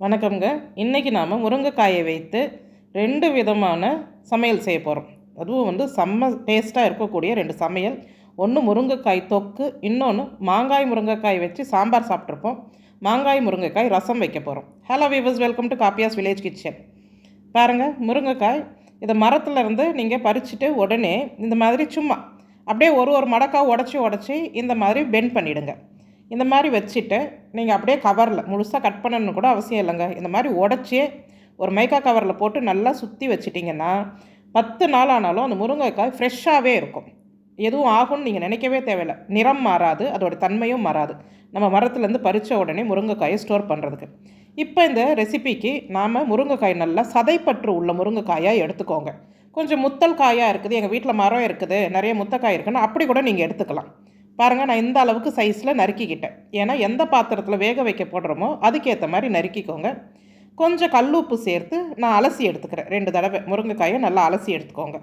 வணக்கம்ங்க. இன்றைக்கி நாம் முருங்கைக்காயை வைத்து ரெண்டு விதமான சமையல் செய்ய போகிறோம் அதுவும் வந்து செம்ம டேஸ்ட்டாக இருக்கக்கூடிய ரெண்டு சமையல். ஒன்று முருங்கைக்காய் தொக்கு இன்னொன்று மாங்காய் முருங்கைக்காய் வச்சு சாம்பார் சாப்பிட்ருப்போம் மாங்காய் முருங்கைக்காய் ரசம் வைக்க போகிறோம் hello viewers welcome to Kappiyas village kitchen பாருங்கள் முருங்கைக்காய் இதை மரத்துலேருந்து நீங்கள் பறிச்சுட்டு உடனே இந்த மாதிரி சும்மா அப்படியே ஒரு ஒரு மடக்காய் உடச்சி உடச்சி இந்த மாதிரி பெண்ட் பண்ணிவிடுங்க இந்த மாதிரி வச்சுட்டு நீங்கள் அப்படியே கவரில் முழுசாக கட் பண்ணணும்னு கூட அவசியம் இல்லைங்க. இந்த மாதிரி உடச்சி ஒரு மைக்கா கவரில் போட்டு நல்லா சுற்றி வச்சிட்டிங்கன்னா பத்து நாள் ஆனாலும் அந்த முருங்கைக்காய் ஃப்ரெஷ்ஷாகவே இருக்கும். எதுவும் ஆகும்னு நீங்கள் நினைக்கவே தேவையில்லை. நிறம் மாறாது அதோட தன்மையும் மாறாது. நம்ம மரத்துலேருந்து பறித்த உடனே முருங்கைக்காயை ஸ்டோர் பண்ணுறதுக்கு இப்போ இந்த ரெசிபிக்கு நாம் முருங்கைக்காய் நல்லா சதைப்பற்று உள்ள முருங்கைக்காயாக எடுத்துக்கோங்க. கொஞ்சம் முத்தல் காயாக இருக்குது எங்கள் வீட்டில் மரம் இருக்குது நிறைய முத்தக்காய் இருக்குன்னு அப்படி கூட நீங்கள் எடுத்துக்கலாம். பாருங்கள் நான் இந்த அளவுக்கு சைஸில் நறுக்கிக்கிட்டேன். ஏன்னா எந்த பாத்திரத்தில் வேக வைக்க போடுறோமோ அதுக்கேற்ற மாதிரி நறுக்கிக்கோங்க. கொஞ்சம் கல்லுப்பு சேர்த்து நான் அலசி எடுத்துக்கிறேன். ரெண்டு தடவை. முருங்கைக்காயை நல்லா அலசி எடுத்துக்கோங்க.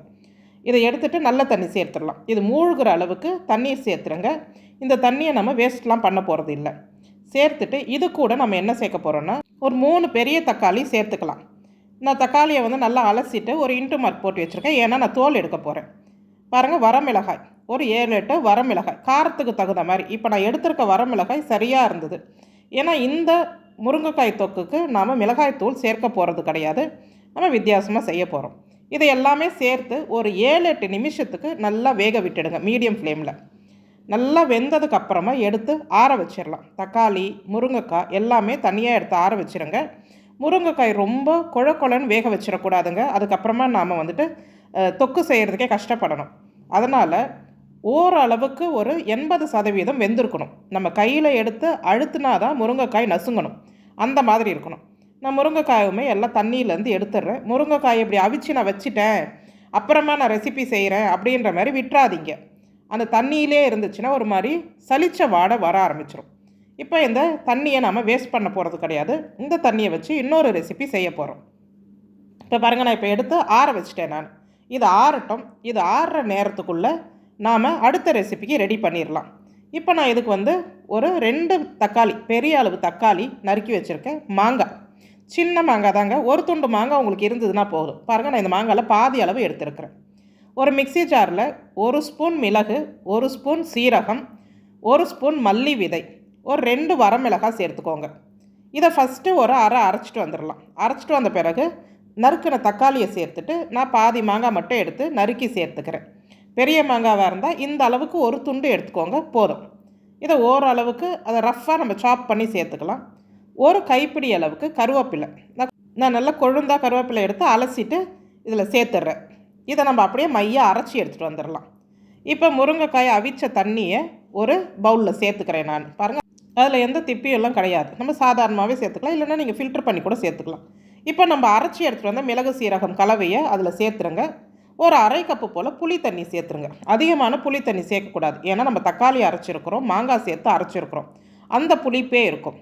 இதை எடுத்துகிட்டு நல்ல தண்ணி சேர்த்துடலாம். இது மூழ்கிற அளவுக்கு தண்ணீர் சேர்த்துருங்க. இந்த தண்ணியை நம்ம வேஸ்ட்லாம் பண்ண போகிறது இல்லை. சேர்த்துட்டு இது கூட நம்ம என்ன சேர்க்க போகிறோன்னா ஒரு மூணு பெரிய தக்காளி சேர்த்துக்கலாம். நான் தக்காளியை வந்து நல்லா அலசிட்டு ஒரு இன்ட்டு மார்க் போட்டு வச்சுருக்கேன். ஏன்னா நான் தோல் எடுக்க போகிறேன் பாருங்கள் வரமிளகாய் ஒரு ஏழு எட்டு வரமிளகாய் காரத்துக்கு தகுந்த மாதிரி. இப்போ நான் எடுத்திருக்க வரமிளகாய் சரியாக இருந்தது. ஏன்னா இந்த முருங்கைக்காய் தொக்குக்கு நாம் மிளகாய்த்தூள் சேர்க்க போகிறது கிடையாது. நம்ம வித்தியாசமாக செய்ய போகிறோம் இதை எல்லாமே சேர்த்து ஒரு ஏழு எட்டு நிமிஷத்துக்கு நல்லா வேக விட்டுடுங்க மீடியம் ஃப்ளேமில். நல்லா வெந்ததுக்கு அப்புறமா எடுத்து ஆற வச்சிடலாம். தக்காளி முருங்கைக்காய் எல்லாமே தனியாக எடுத்து ஆற வச்சுருங்க முருங்கைக்காய் ரொம்ப குழ வேக வச்சிடக்கூடாதுங்க. அதுக்கப்புறமா நாம் வந்துட்டு தொக்கு செய்கிறதுக்கே கஷ்டப்படணும். அதனால் ஓரளவுக்கு ஒரு எண்பது சதவீதம் வெந்திருக்கணும். நம்ம கையில் எடுத்து அழுத்தினா தான் முருங்கைக்காய் நசுங்கணும். அந்த மாதிரி இருக்கணும். நான் முருங்கைக்காயுமே எல்லாம் தண்ணியிலேருந்து எடுத்துடுறேன். முருங்கைக்காய் இப்படி அவிச்சு நான் வச்சுட்டேன். அப்புறமா நான் ரெசிபி செய்கிறேன் அப்படின்ற மாதிரி விட்டுறாதீங்க. அந்த தண்ணியிலே இருந்துச்சுன்னா ஒரு மாதிரி சளிச்ச வாடை வர ஆரம்பிச்சிடும் இப்போ இந்த தண்ணியை நாம் வேஸ்ட் பண்ண போகிறது கிடையாது. இந்த தண்ணியை வச்சு இன்னொரு ரெசிபி செய்ய போகிறோம் இப்போ பாருங்கள் நான் இப்போ எடுத்து ஆற வச்சுட்டேன் நான். இது ஆறட்டும். இது ஆறுற நேரத்துக்குள்ளே நாம் அடுத்த ரெசிபிக்கு ரெடி பண்ணிடலாம் இப்போ நான் இதுக்கு வந்து ஒரு ரெண்டு தக்காளி பெரிய அளவு தக்காளி நறுக்கி வச்சுருக்கேன். மாங்காய். சின்ன மாங்காய் தாங்க. ஒரு துண்டு மாங்காய் உங்களுக்கு இருந்ததுன்னா போதும். பாருங்கள் நான் இந்த மாங்காயில் பாதி அளவு எடுத்துருக்கிறேன். ஒரு மிக்சி ஜாரில் ஒரு ஸ்பூன் மிளகு ஒரு ஸ்பூன் சீரகம் ஒரு ஸ்பூன் மல்லி விதை ஒரு ரெண்டு வரமிளகாய் சேர்த்துக்கோங்க. இதை ஃபஸ்ட்டு ஒரு அரை அரைச்சிட்டு வந்துடலாம் அரைச்சிட்டு வந்த பிறகு நறுக்கின தக்காளியை சேர்த்துட்டு நான் பாதி மாங்காய் மட்டும் எடுத்து நறுக்கி சேர்த்துக்கிறேன். பெரிய மாங்காவாக இருந்தால் இந்த அளவுக்கு ஒரு துண்டு எடுத்துக்கோங்க போதும். இதை ஓரளவுக்கு அதை ரஃப்பாக நம்ம சாப் பண்ணி சேர்த்துக்கலாம். ஒரு கைப்பிடி அளவுக்கு கருவேப்பிலை. நான் நான் நல்லா கொழுந்தாக கருவேப்பிலை எடுத்து அலசிட்டு இதில் சேர்த்துட்றேன். இதை நம்ம அப்படியே மையாக அரைச்சி எடுத்துகிட்டு வந்துடலாம். இப்போ முருங்கைக்காயை அவிச்ச தண்ணியை ஒரு பவுலில் சேர்த்துக்கிறேன் நான். பாருங்கள் அதில் எந்த திப்பியெல்லாம் கிடையாது. நம்ம சாதாரணமாகவே சேர்த்துக்கலாம் இல்லைன்னா நீங்கள் ஃபில்டர் பண்ணி கூட சேர்த்துக்கலாம். இப்போ நம்ம அரைச்சி எடுத்துகிட்டு வந்தால் மிளகு சீரகம் கலவையை அதில் சேர்த்துருங்க. ஒரு அரை கப்பு போல் புளி தண்ணி சேர்த்துருங்க. அதிகமான புளி தண்ணி சேர்க்கக்கூடாது. ஏன்னா நம்ம தக்காளி அரைச்சிருக்கிறோம் மாங்காய் சேர்த்து அரைச்சிருக்கிறோம். அந்த புளிப்பே இருக்கும்.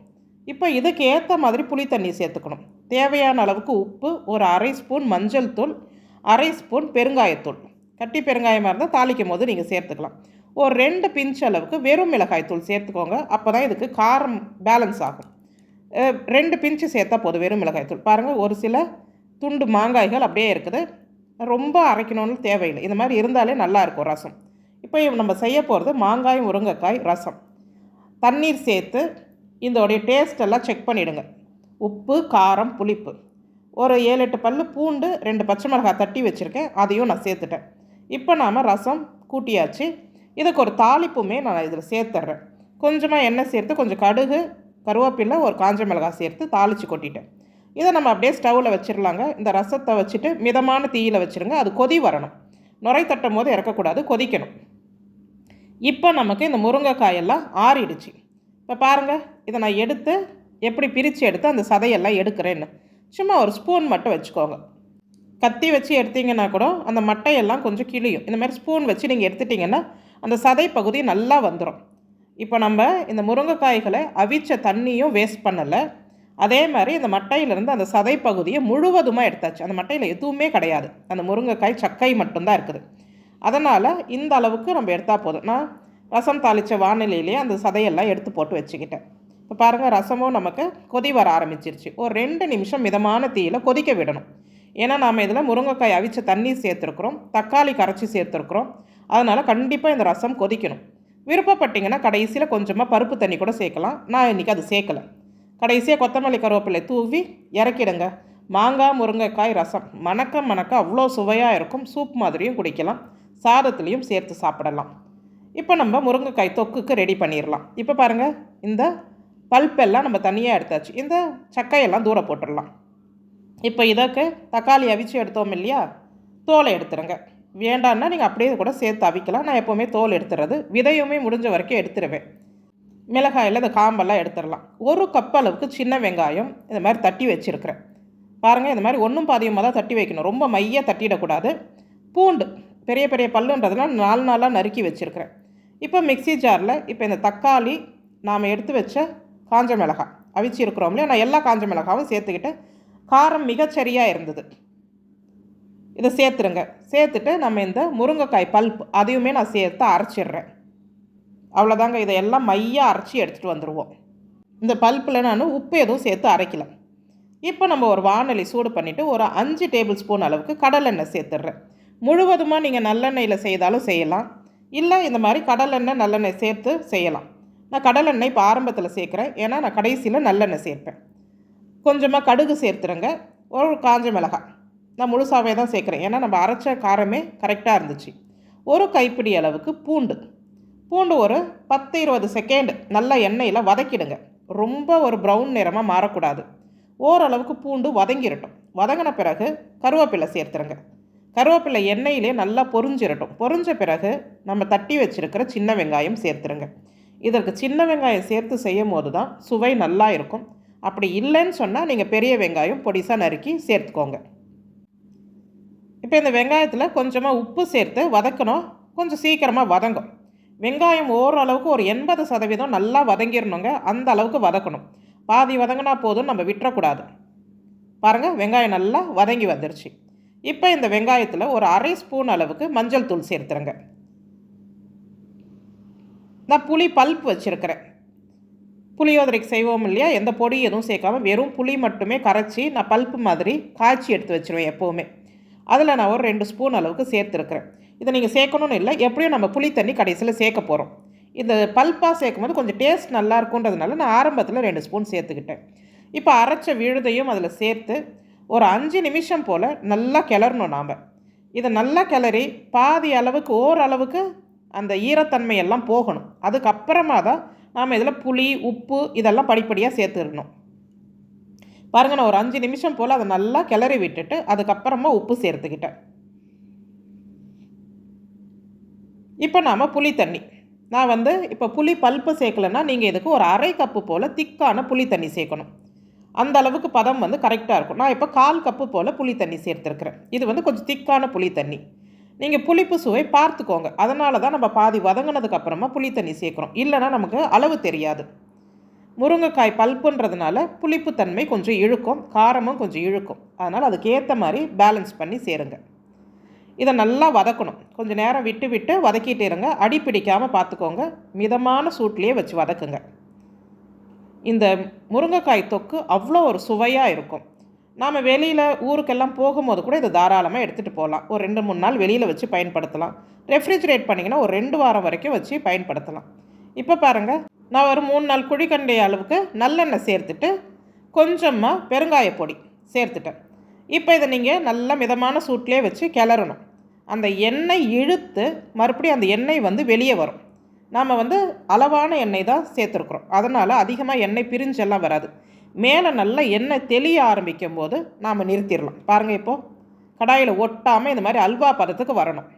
இப்போ இதுக்கு ஏற்ற மாதிரி புளி தண்ணி சேர்த்துக்கணும். தேவையான அளவுக்கு உப்பு ஒரு அரை ஸ்பூன் மஞ்சள் தூள் அரை ஸ்பூன் பெருங்காயத்தூள். கட்டி பெருங்காயமாக இருந்தால் தாளிக்கும் போது நீங்கள் சேர்த்துக்கலாம். ஒரு ரெண்டு பிஞ்ச் அளவுக்கு வெறும் மிளகாய் தூள் சேர்த்துக்கோங்க. அப்போ தான் இதுக்கு காரம் பேலன்ஸ் ஆகும். ரெண்டு பிஞ்சு சேர்த்தா போதும் வெறும் மிளகாய் தூள். பாருங்கள் ஒரு சில துண்டு மாங்காய்கள் அப்படியே இருக்குது. ரொம்ப அரைக்கணும்னு தேவையில்லை. இந்த மாதிரி இருந்தாலே நல்லாயிருக்கும் ரசம். இப்போ நம்ம செய்ய போகிறது மாங்காய் முருங்கைக்காய் ரசம். தண்ணீர் சேர்த்து இதோடைய டேஸ்டெல்லாம் செக் பண்ணிவிடுங்க உப்பு காரம் புளிப்பு. ஒரு ஏழு எட்டு பல் பூண்டு ரெண்டு பச்சை மிளகாய் தட்டி வச்சுருக்கேன். அதையும் நான் சேர்த்துட்டேன். இப்போ நாம் ரசம் கூட்டியாச்சு. இதுக்கு ஒரு தாளிப்புமே நான் இதில் சேர்த்துட்றேன். கொஞ்சமாக எண்ணெய் சேர்த்து கொஞ்சம் கடுகு கருவேப்பிலை ஒரு காஞ்ச மிளகாய் சேர்த்து தாளித்து கொட்டிட்டேன். இதை நம்ம அப்படியே ஸ்டவ்வில் வச்சிடலாங்க இந்த ரசத்தை வச்சுட்டு மிதமான தீயில் வச்சுருங்க. அது கொதி வரணும். நுரை தட்டும் போது இறக்கக்கூடாது கொதிக்கணும். இப்போ நமக்கு இந்த முருங்கைக்காயெல்லாம் ஆறிடுச்சு. இப்போ பாருங்கள் இதை நான் எடுத்து எப்படி பிரித்து எடுத்து அந்த சதையெல்லாம் எடுக்கிறேன்னு. சும்மா ஒரு ஸ்பூன் மட்டும் வச்சுக்கோங்க. கத்தி வச்சு எடுத்தீங்கன்னா கூட அந்த மட்டையெல்லாம் கொஞ்சம் கிளியும் இந்த மாதிரி ஸ்பூன் வச்சு நீங்கள் எடுத்துட்டிங்கன்னா அந்த சதை பகுதி நல்லா வந்துடும் இப்போ நம்ம இந்த முருங்கைக்காய்களை அவிச்ச தண்ணியும் வேஸ்ட் பண்ணலை. அதே மாதிரி இந்த மட்டையிலேருந்து அந்த சதை பகுதியை முழுவதுமாக எடுத்தாச்சு. அந்த மட்டையில் எதுவுமே கிடையாது. அந்த முருங்கைக்காய் சக்கை மட்டும்தான் இருக்குது. அதனால் இந்த அளவுக்கு நம்ம எடுத்தால் போதும். நான் ரசம் தாளித்த வானிலையிலேயே அந்த சதையெல்லாம் எடுத்து போட்டு வச்சுக்கிட்டேன். இப்போ பாருங்கள் ரசமும் நமக்கு கொதி வர ஆரம்பிச்சிருச்சு. ஒரு ரெண்டு நிமிஷம் மிதமான தீயில் கொதிக்க விடணும். ஏன்னா நாம் இதில் முருங்கைக்காய் அவிச்ச தண்ணி சேர்த்துருக்குறோம் தக்காளி கரைச்சி சேர்த்துருக்குறோம். அதனால் கண்டிப்பாக இந்த ரசம் கொதிக்கணும். விருப்பப்பட்டிங்கன்னா கடைசியில் கொஞ்சமாக பருப்பு தண்ணி கூட சேர்க்கலாம். நான் இன்றைக்கி அது சேர்க்கலை. கடைசியாக கொத்தமல்லி கருவேப்பிலை தூவி இறக்கிடுங்க. மாங்காய் முருங்கைக்காய் ரசம். மணக்க மணக்க அவ்வளோ சுவையாக இருக்கும். சூப் மாதிரியும் குடிக்கலாம். சாதத்துலேயும் சேர்த்து சாப்பிடலாம். இப்போ நம்ம முருங்கைக்காய் தொக்குக்கு ரெடி பண்ணிடலாம். இப்போ பாருங்கள் இந்த பல்பெல்லாம் நம்ம தனியாக எடுத்தாச்சு. இந்த சக்கையெல்லாம் தூர போட்டுடலாம். இப்போ இதற்கு தக்காளி அவிச்சு எடுத்தோம் இல்லையா? தோலை எடுத்துருங்க வேண்டான்னா நீங்கள் அப்படியே கூட சேர்த்து அவிக்கலாம். நான் எப்போவுமே தோல் எடுத்துறது விதையுமே முடிஞ்ச வரைக்கும் எடுத்துருவேன் மிளகாயில் இந்த காம்பெல்லாம் எடுத்துடலாம். ஒரு கப் அளவுக்கு சின்ன வெங்காயம் இந்த மாதிரி தட்டி வச்சுருக்கிறேன். பாருங்கள் இந்த மாதிரி ஒன்றும் பாதியமாக தான் தட்டி வைக்கணும். ரொம்ப மைய தட்டிடக்கூடாது. பூண்டு பெரிய பெரிய பல்லுன்றதெல்லாம் நாலு நாளாக நறுக்கி வச்சுருக்கிறேன். இப்போ மிக்சி ஜாரில் இப்போ இந்த தக்காளி நாம் எடுத்து வச்ச காஞ்ச மிளகாய். அவிச்சு இருக்கிறோம் இல்லையா? நான் எல்லா காஞ்ச மிளகாவும் சேர்த்துக்கிட்டு காரம் மிகச்சரியாக இருந்தது. இதை சேர்த்துருங்க. சேர்த்துட்டு நம்ம இந்த முருங்கைக்காய் பல்ப் அதையுமே நான் சேர்த்து அரைச்சிடுறேன். அவ்வளோதாங்க இதையெல்லாம் மையாக அரைச்சி எடுத்துகிட்டு வந்துடுவோம் இந்த பல்ப்பில் நான் உப்பு எதுவும் சேர்த்து அரைக்கல. இப்போ நம்ம ஒரு வானொலி சூடு பண்ணிவிட்டு ஒரு அஞ்சு டேபிள் ஸ்பூன் அளவுக்கு கடலெண்ணெய் சேர்த்துட்றேன். முழுவதுமாக நீங்கள் நல்லெண்ணெயில் செய்தாலும் செய்யலாம். இல்லை இந்த மாதிரி கடலெண்ணெய் நல்லெண்ணெய் சேர்த்து செய்யலாம். நான் கடலெண்ணெய் இப்போ ஆரம்பத்தில் சேர்க்குறேன். ஏன்னா நான் கடைசியில் நல்லெண்ணெய் சேர்ப்பேன். கொஞ்சமாக கடுகு சேர்த்துருங்க ஒரு காஞ்ச மிளகாய். நான் முழுசாகவே தான் சேர்க்குறேன். ஏன்னா நம்ம அரைச்ச காரமே கரெக்டாக இருந்துச்சு. ஒரு கைப்பிடி அளவுக்கு பூண்டு. பூண்டு ஒரு பத்து இருபது செகண்ட் நல்லா எண்ணெயில் வதக்கிடுங்க. ரொம்ப ஒரு ப்ரௌன் நிறமாக மாறக்கூடாது. ஓரளவுக்கு பூண்டு வதங்கிரட்டும். வதங்கின பிறகு கருவேப்பிலை சேர்த்துருங்க. கருவேப்பிலை எண்ணெயிலே நல்லா பொறிஞ்சிரட்டும் பொரிஞ்ச பிறகு நம்ம தட்டி வச்சுருக்கிற சின்ன வெங்காயம் சேர்த்துருங்க. இதற்கு சின்ன வெங்காயம் சேர்த்து செய்யும் போது தான் சுவை நல்லா இருக்கும். அப்படி இல்லைன்னு சொன்னால் நீங்கள் பெரிய வெங்காயம் பொடிசாக நறுக்கி சேர்த்துக்கோங்க. இப்போ இந்த வெங்காயத்தில் கொஞ்சமாக உப்பு சேர்த்து வதக்கணும். கொஞ்சம் சீக்கிரமாக வதங்கும். வெங்காயம் ஓரளவுக்கு ஒரு எண்பது சதவீதம் நல்லா வதங்கிடணுங்க அந்த அளவுக்கு வதக்கணும். பாதி வதங்கினா போதும் நம்ம விட்டுறக்கூடாது. பாருங்கள் வெங்காயம் நல்லா வதங்கி வந்துருச்சு. இப்போ இந்த வெங்காயத்தில் ஒரு அரை ஸ்பூன் அளவுக்கு மஞ்சள் தூள் சேர்த்துருங்க நான் புளி பல்ப் வச்சுருக்கிறேன். புளியோதரைக்கு செய்வோம் இல்லையா? எந்த பொடி எதுவும் சேர்க்காம வெறும் புளி மட்டுமே கரைச்சி நான் பல்ப்பு மாதிரி காய்ச்சி எடுத்து வச்சுருவேன் எப்போவுமே. அதில் நான் ஒரு ரெண்டு ஸ்பூன் அளவுக்கு சேர்த்துருக்குறேன். இதை நீங்கள் சேர்க்கணும்னு இல்லை எப்படியும் நம்ம புளி தண்ணி கடைசியில் சேர்க்க போகிறோம். இந்த பல்பாக சேர்க்கும் போது கொஞ்சம் டேஸ்ட் நல்லா இருக்குன்றதுனால நான் ஆரம்பத்தில் ரெண்டு ஸ்பூன் சேர்த்துக்கிட்டேன். இப்போ அரைச்ச விழுதையும் அதில் சேர்த்து ஒரு அஞ்சு நிமிஷம் போல் நல்லா கிளறணும் நாம். இதை நல்லா கிளறி பாதி அளவுக்கு ஓரளவுக்கு அந்த ஈரத்தன்மை எல்லாம் போகணும். அதுக்கப்புறமா தான் நாம் இதில் புளி உப்பு இதெல்லாம் படிப்படியாக சேர்த்துடணும். பாருங்கள் நான் ஒரு அஞ்சு நிமிஷம் போல் அதை நல்லா கிளறி விட்டுட்டு அதுக்கப்புறமா உப்பு சேர்த்துக்கிட்டேன். இப்போ நாம் புளி தண்ணி. நான் வந்து இப்போ புளி பல்ப்பு சேர்க்கலன்னா நீங்கள் இதுக்கு ஒரு அரை கப்பு போல் திக்கான புளி தண்ணி சேர்க்கணும். அந்த அளவுக்கு பதம் வந்து கரெக்டாக இருக்கும். நான் இப்போ கால் கப்பு போல் புளி தண்ணி சேர்த்துருக்குறேன். இது வந்து கொஞ்சம் திக்கான புளி தண்ணி. நீங்கள் புளிப்பு சுவை பார்த்துக்கோங்க. அதனால தான் நம்ம பாதி வதங்கினதுக்கப்புறமா புளி தண்ணி சேர்க்குறோம். இல்லைன்னா நமக்கு அளவு தெரியாது. முருங்கைக்காய் பல்ப்புன்றதுனால புளிப்புத்தன்மை கொஞ்சம் இழுக்கும் காரமும் கொஞ்சம் இழுக்கும். அதனால் அதுக்கேற்ற மாதிரி பேலன்ஸ் பண்ணி சேருங்க. இதை நல்லா வதக்கணும். கொஞ்சம் நேரம் விட்டு விட்டு வதக்கிட்டு இருங்க. அடி பிடிக்காமல் பார்த்துக்கோங்க. மிதமான சூட்லேயே வச்சு வதக்குங்க. இந்த முருங்கைக்காய் தொக்கு அவ்வளோ ஒரு சுவையாக இருக்கும். நாம் வெளியில் ஊருக்கெல்லாம் போகும்போது கூட இதை தாராளமாக எடுத்துகிட்டு போகலாம். ஒரு ரெண்டு மூணு நாள் வெளியில் வச்சு பயன்படுத்தலாம். ரெஃப்ரிஜிரேட் பண்ணிங்கன்னா ஒரு ரெண்டு வாரம் வரைக்கும் வச்சு பயன்படுத்தலாம். இப்போ பாருங்கள் நான் ஒரு மூணு நாள் குழிக்கண்டை அளவுக்கு நல்லெண்ணெய் சேர்த்துட்டு கொஞ்சமாக பெருங்காய பொடி சேர்த்துட்டேன். இப்போ இதை நீங்கள் நல்ல மிதமான சூட்லேயே வச்சு கிளறணும். அந்த எண்ணெய் இழுத்து மறுபடியும் அந்த எண்ணெய் வந்து வெளியே வரும். நாம் வந்து அளவான எண்ணெய் தான் சேர்த்துருக்குறோம். அதனால் அதிகமாக எண்ணெய் பிரிஞ்செல்லாம் வராது. மேலே நல்லா எண்ணெய் தெளிய ஆரம்பிக்கும் போது நாம் நிறுத்திடலாம். பாருங்கள் இப்போது கடாயில் ஒட்டாமல் இந்த மாதிரி அல்வா பதத்துக்கு வரணும்.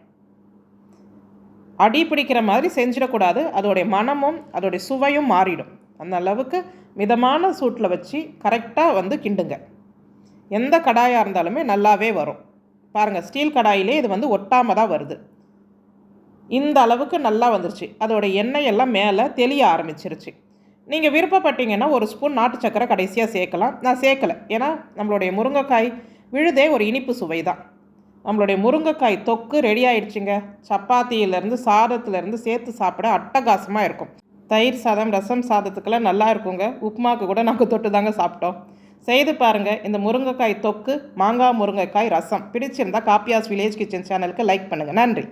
அடி பிடிக்கிற மாதிரி செஞ்சிடக்கூடாது. அதோடைய மனமும் அதோடைய சுவையும் மாறிடும். அந்த அளவுக்கு மிதமான சூட்டில் வச்சு கரெக்டாக வந்து கிண்டுங்க. எந்த கடாயாக இருந்தாலுமே நல்லாவே வரும். பாருங்கள் ஸ்டீல் கடாயிலே இது வந்து ஒட்டாமல் தான் வருது. இந்த அளவுக்கு நல்லா வந்துருச்சு. அதோட எண்ணெய் எல்லாம் மேலே தெளிய ஆரம்பிச்சிருச்சு. நீங்கள் விருப்பப்பட்டீங்கன்னா ஒரு ஸ்பூன் நாட்டு சக்கரை கடைசியாக சேர்க்கலாம். நான் சேர்க்கலை. ஏன்னா நம்மளுடைய முருங்கைக்காய் விழுதே ஒரு இனிப்பு சுவை தான். நம்மளுடைய முருங்கைக்காய் தொக்கு ரெடி ஆயிடுச்சுங்க. சப்பாத்தியிலேருந்து சாதத்துலேருந்து சேர்த்து சாப்பிட அட்டகாசமாக இருக்கும். தயிர் சாதம் ரசம் சாதத்துக்கெல்லாம் நல்லா இருக்குங்க. உப்புமாக்கு கூட நாங்கள் தொட்டு தாங்க சாப்பிட்டோம். செய்து பாருங்கள் இந்த முருங்கைக்காய் தொக்கு மாங்காய் முருங்கைக்காய் ரசம். பிடிச்சிருந்தா காப்பியாஸ் வில்லேஜ் கிச்சன் சேனலுக்கு லைக் பண்ணுங்கள் நன்றி.